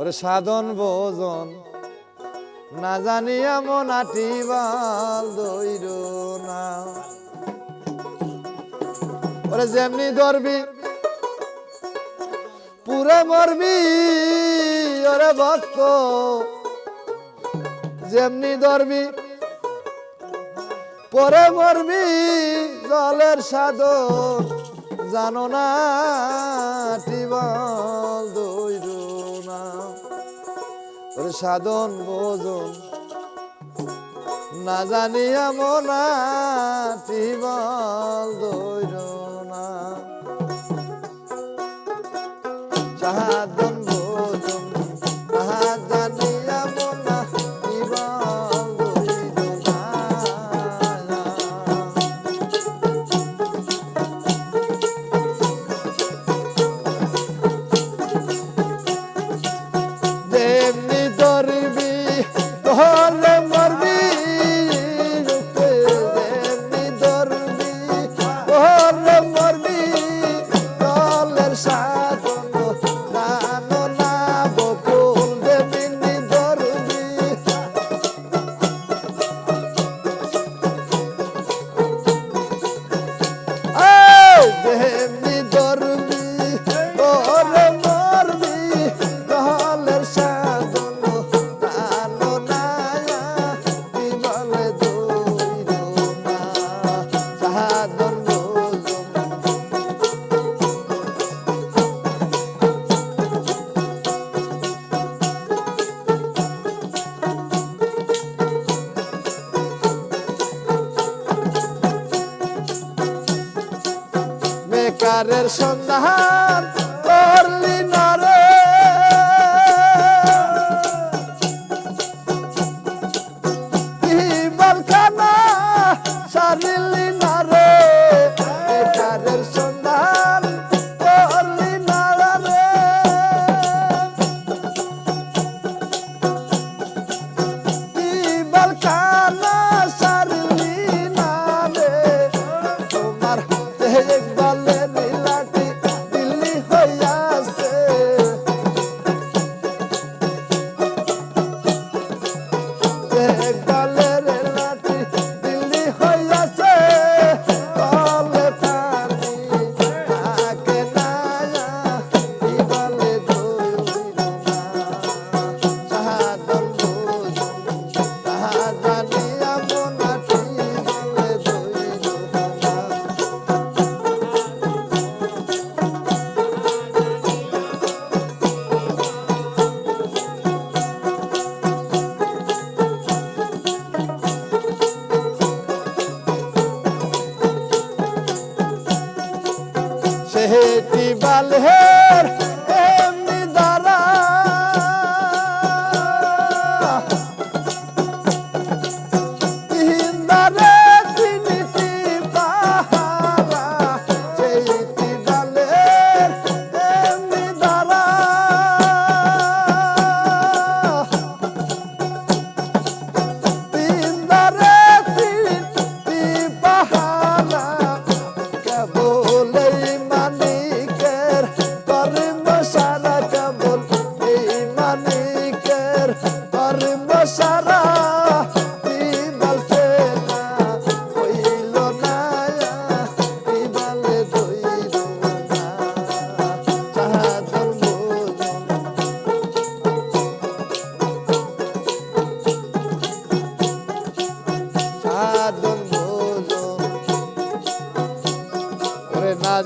ওরে সাধন ভোজন। না জানি এমন আটি বাল দৈর না। ওরে যেমনি ধরবি, পুরে মরবি, ওরে ভক্ত। যেমনি ধরবি, পরে মরবি, জলের সাধন জানো না। সাধন ভোজন। না জানি মনা দৈর না। তারের সন্ধান করলি নারে নরে সারিলি I'll be alejar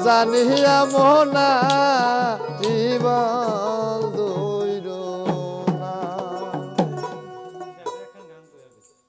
জানিয়া মোহনা জীবন